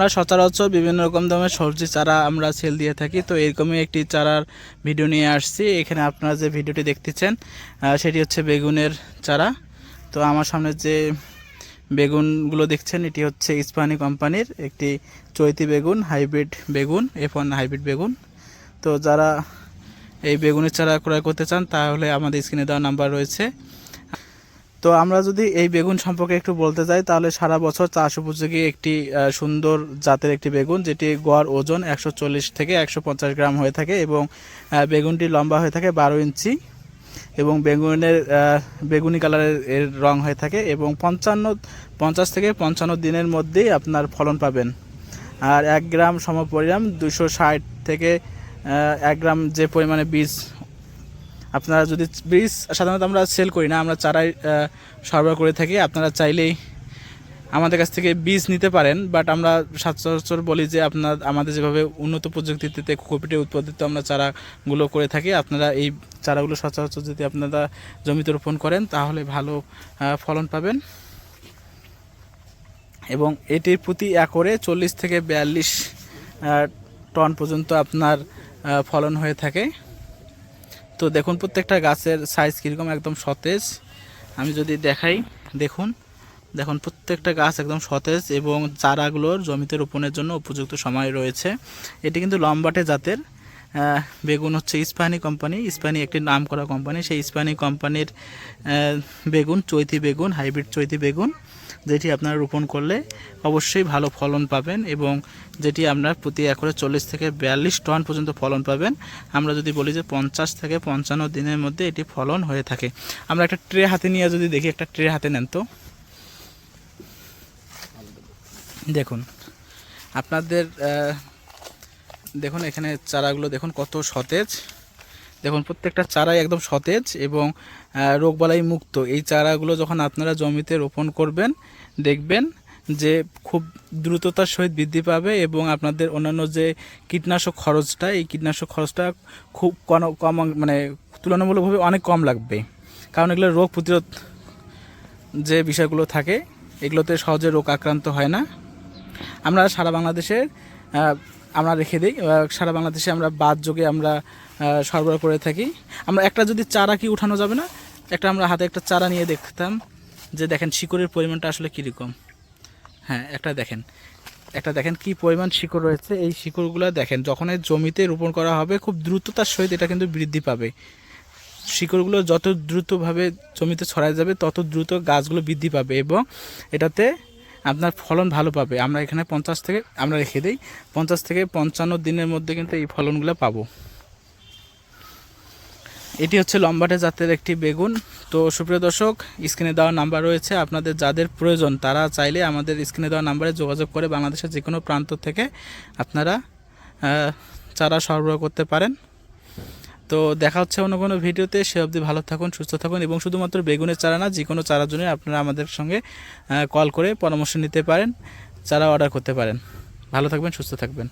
আমরা সচরাচর বিভিন্ন রকম দামের সবজি চারা আমরা সেল দিয়ে থাকি। তো এরকমই একটি চারার ভিডিও নিয়ে আসছি। এখানে আপনারা যে ভিডিওটি দেখতেছেন সেটি হচ্ছে বেগুনের চারা। তো আমার সামনে যে বেগুনগুলো দেখছেন, এটি হচ্ছে ইস্পানি কোম্পানির একটি চৈতি বেগুন, হাইব্রিড বেগুন এফ হাইব্রিড বেগুন। তো যারা এই বেগুনের চারা ক্রয় করতে চান, তাহলে আমাদের স্ক্রিনে দেওয়া নাম্বার রয়েছে। তো আমরা যদি এই বেগুন সম্পর্কে একটু বলতে যাই, তাহলে সারা বছর চাষ উপযোগী একটি সুন্দর জাতের একটি বেগুন, যেটি গড় ওজন একশো চল্লিশ থেকে একশো পঞ্চাশ গ্রাম হয়ে থাকে এবং বেগুনটি লম্বা হয়ে থাকে বারো ইঞ্চি এবং বেগুনের বেগুনি কালারের এর রং হয়ে থাকে এবং পঞ্চান্ন, পঞ্চাশ থেকে পঞ্চান্ন দিনের মধ্যেই আপনার ফলন পাবেন। আর এক গ্রাম সমপরিমাণ দুশো ষাট থেকে এক গ্রাম যে পরিমাণে বীজ আপনারা যদি বীজ সাধারণত আমরা সেল করি না, আমরা চারাই সরবরাহ করে থাকি। আপনারা চাইলেই আমাদের কাছ থেকে বীজ নিতে পারেন বাট আমরা সচরাচর বলি যে আপনার, আমাদের যেভাবে উন্নত প্রযুক্তিতে কোকোপিটে উৎপাদিত আমরা চারাগুলো করে থাকি, আপনারা এই চারাগুলো সচরাচর যদি আপনারা জমিতে রোপণ করেন, তাহলে ভালো ফলন পাবেন। এবং এটির প্রতি একরে চল্লিশ থেকে বিয়াল্লিশ টন পর্যন্ত আপনার ফলন হয়ে থাকে। তো দেখুন, প্রত্যেকটা গাছের সাইজ কীরকম, একদম সতেজ। আমি যদি দেখাই, দেখুন দেখুন, প্রত্যেকটা গাছ একদম সতেজ এবং চারাগুলোর জমিতে রোপণের জন্য উপযুক্ত সময় রয়েছে। এটি কিন্তু লম্বাটে জাতের বেগুন হচ্ছে ইস্পানি কোম্পানি। ইস্পানি একটি নাম করা কোম্পানি। সেই ইস্পানি কোম্পানির বেগুন, চৈতি বেগুন, হাইব্রিড চৈতি বেগুন, যেটি আপনারা রোপণ করলে অবশ্যই ভালো ফলন পাবেন এবং যেটি আপনার প্রতি একরে চল্লিশ থেকে বিয়াল্লিশ টন পর্যন্ত ফলন পাবেন। আমরা যদি বলি যে পঞ্চাশ থেকে পঞ্চান্ন দিনের মধ্যে এটি ফলন হয়ে থাকে। আমরা একটা ট্রে হাতে নিয়ে যদি দেখি, একটা ট্রে হাতে নেন তো। দেখুন, আপনাদের দেখুন, এখানে চারাগুলো দেখুন কত সতেজ। দেখুন, প্রত্যেকটা চারাই একদম সতেজ এবং রোগবালাই মুক্ত। এই চারাগুলো যখন আপনারা জমিতে রোপণ করবেন, দেখবেন যে খুব দ্রুততার সহিত বৃদ্ধি পাবে এবং আপনাদের অন্যান্য যে কীটনাশক খরচটা, এই কীটনাশক খরচটা খুব কম কম মানে তুলনামূলকভাবে অনেক কম লাগবে। কারণ এগুলো রোগ প্রতিরোধ যে বিষয়গুলো থাকে, এগুলোতে সহজে রোগ আক্রান্ত হয় না। আমরা সারা বাংলাদেশের আমরা রেখে দিই। সারা বাংলাদেশে আমরা বাদ যোগে আমরা সরবরাহ করে থাকি। আমরা একটা যদি চারা কি উঠানো যাবে না, একটা আমরা হাতে একটা চারা নিয়ে দেখতাম যে দেখেন শিকড়ের পরিমাণটা আসলে কীরকম। হ্যাঁ একটা দেখেন। একটা দেখেন কি পরিমাণ শিকড় রয়েছে। এই শিকড়গুলো দেখেন, যখন এই জমিতে রোপণ করা হবে, খুব দ্রুততার সহিত এটা কিন্তু বৃদ্ধি পাবে। শিকড়গুলো যত দ্রুতভাবে জমিতে ছড়ায় যাবে, তত দ্রুত গাছগুলো বৃদ্ধি পাবে এবং এটাতে আপনার ফলন ভালো পাবে। আমরা এখানে পঞ্চাশ থেকে, আমরা রেখে দিই, পঞ্চাশ থেকে পঞ্চান্ন দিনের মধ্যে কিন্তু এই ফলনগুলো পাবো। এটি হচ্ছে লম্বাটে জাতের একটি বেগুন। তো সুপ্রিয় দর্শক, স্ক্রিনে দেওয়া নাম্বার রয়েছে। আপনাদের যাদের প্রয়োজন, তারা চাইলে আমাদের স্ক্রিনে দেওয়া নাম্বারে যোগাযোগ করে বাংলাদেশের যে কোনো প্রান্ত থেকে আপনারা চারা সরবরাহ করতে পারেন। তো দেখা হচ্ছে অন্য কোনো ভিডিওতে। সে অবধি ভালো থাকুন, সুস্থ থাকুন এবং শুধুমাত্র বেগুনের চারা না যে কোনো চারার জন্য আপনারা আমাদের সঙ্গে কল করে পরামর্শ নিতে পারেন, চারা অর্ডার করতে পারেন। ভালো থাকবেন, সুস্থ থাকবেন।